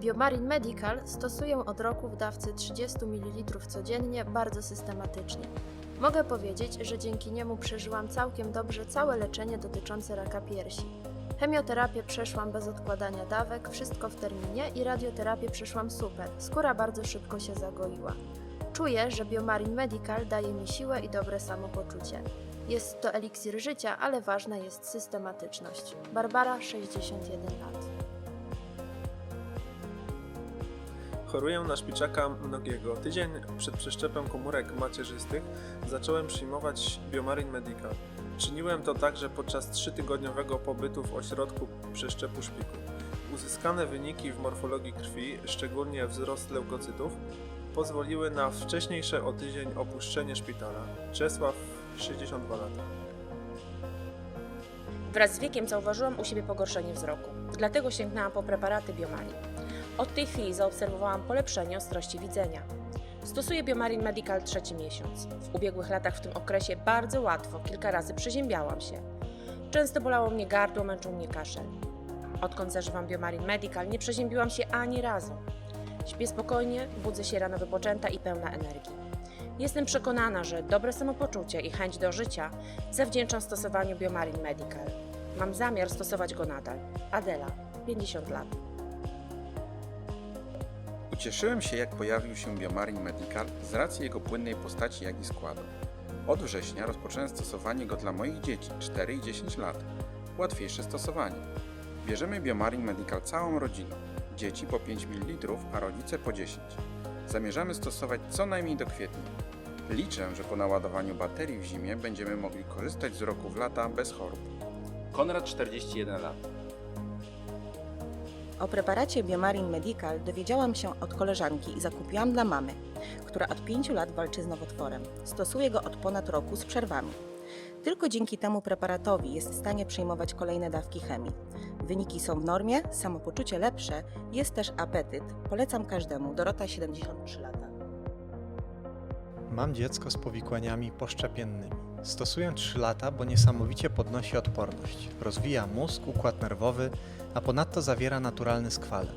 Biomarin Medical stosuję od roku w dawce 30 ml codziennie bardzo systematycznie. Mogę powiedzieć, że dzięki niemu przeżyłam całkiem dobrze całe leczenie dotyczące raka piersi. Chemioterapię przeszłam bez odkładania dawek, wszystko w terminie i radioterapię przeszłam super. Skóra bardzo szybko się zagoiła. Czuję, że Biomarin Medical daje mi siłę i dobre samopoczucie. Jest to eliksir życia, ale ważna jest systematyczność. Barbara, 61 lat. Choruję na szpiczaka nogiego. Tydzień przed przeszczepem komórek macierzystych zacząłem przyjmować Biomarin Medical. Czyniłem to także podczas trzytygodniowego pobytu w ośrodku przeszczepu szpiku. Uzyskane wyniki w morfologii krwi, szczególnie wzrost leukocytów, pozwoliły na wcześniejsze o tydzień opuszczenie szpitala. Czesław, 62 lata. Wraz z wiekiem zauważyłam u siebie pogorszenie wzroku, dlatego sięgnęłam po preparaty Biomali. Od tej chwili zaobserwowałam polepszenie ostrości widzenia. Stosuję Biomarin Medical trzeci miesiąc. W ubiegłych latach w tym okresie bardzo łatwo, kilka razy przeziębiałam się. Często bolało mnie gardło, męczył mnie kaszel. Odkąd zażywam Biomarin Medical, nie przeziębiłam się ani razu. Śpię spokojnie, budzę się rano wypoczęta i pełna energii. Jestem przekonana, że dobre samopoczucie i chęć do życia zawdzięczam stosowaniu Biomarin Medical. Mam zamiar stosować go nadal. Adela, 50 lat. Ucieszyłem się, jak pojawił się Biomarin Medical z racji jego płynnej postaci, jak i składu. Od września rozpocząłem stosowanie go dla moich dzieci 4 i 10 lat. Łatwiejsze stosowanie. Bierzemy Biomarin Medical całą rodziną. Dzieci po 5 ml, a rodzice po 10. Zamierzamy stosować co najmniej do kwietnia. Liczę, że po naładowaniu baterii w zimie będziemy mogli korzystać z roku w lata bez chorób. Konrad 41 lat. O preparacie Biomarin Medical dowiedziałam się od koleżanki i zakupiłam dla mamy, która od 5 lat walczy z nowotworem. Stosuje go od ponad roku z przerwami. Tylko dzięki temu preparatowi jest w stanie przyjmować kolejne dawki chemii. Wyniki są w normie, samopoczucie lepsze, jest też apetyt. Polecam każdemu. Dorota 73 lata. Mam dziecko z powikłaniami poszczepiennymi. Stosuję 3 lata, bo niesamowicie podnosi odporność. Rozwija mózg, układ nerwowy, a ponadto zawiera naturalny skwalem.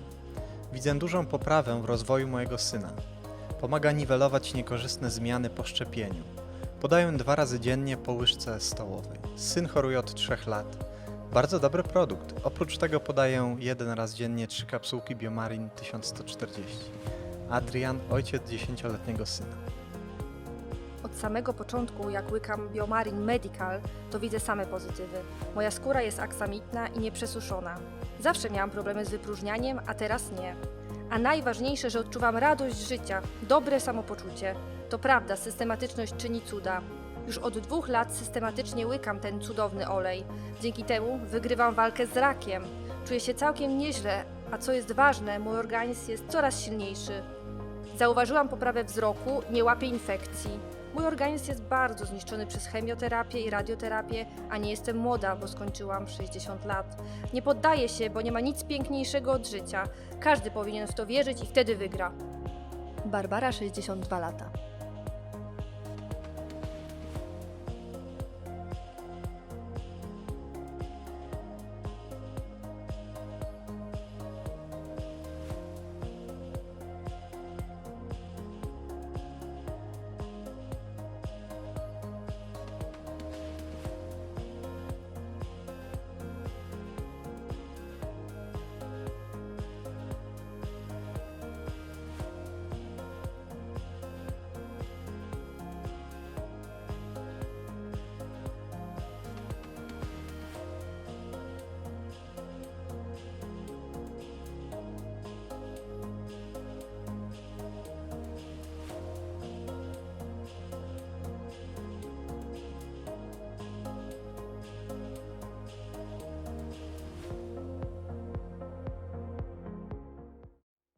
Widzę dużą poprawę w rozwoju mojego syna. Pomaga niwelować niekorzystne zmiany po szczepieniu. Podaję dwa razy dziennie po łyżce stołowej. Syn choruje od 3 lat. Bardzo dobry produkt. Oprócz tego podaję jeden raz dziennie trzy kapsułki Biomarin 1140. Adrian, ojciec 10-letniego syna. Od samego początku, jak łykam Biomarin Medical, to widzę same pozytywy. Moja skóra jest aksamitna i nieprzesuszona. Zawsze miałam problemy z wypróżnianiem, a teraz nie. A najważniejsze, że odczuwam radość życia, dobre samopoczucie. To prawda, systematyczność czyni cuda. Już od dwóch lat systematycznie łykam ten cudowny olej. Dzięki temu wygrywam walkę z rakiem. Czuję się całkiem nieźle, a co jest ważne, mój organizm jest coraz silniejszy. Zauważyłam poprawę wzroku, nie łapię infekcji. Mój organizm jest bardzo zniszczony przez chemioterapię i radioterapię, a nie jestem młoda, bo skończyłam 60 lat. Nie poddaję się, bo nie ma nic piękniejszego od życia. Każdy powinien w to wierzyć i wtedy wygra. Barbara, 62 lata.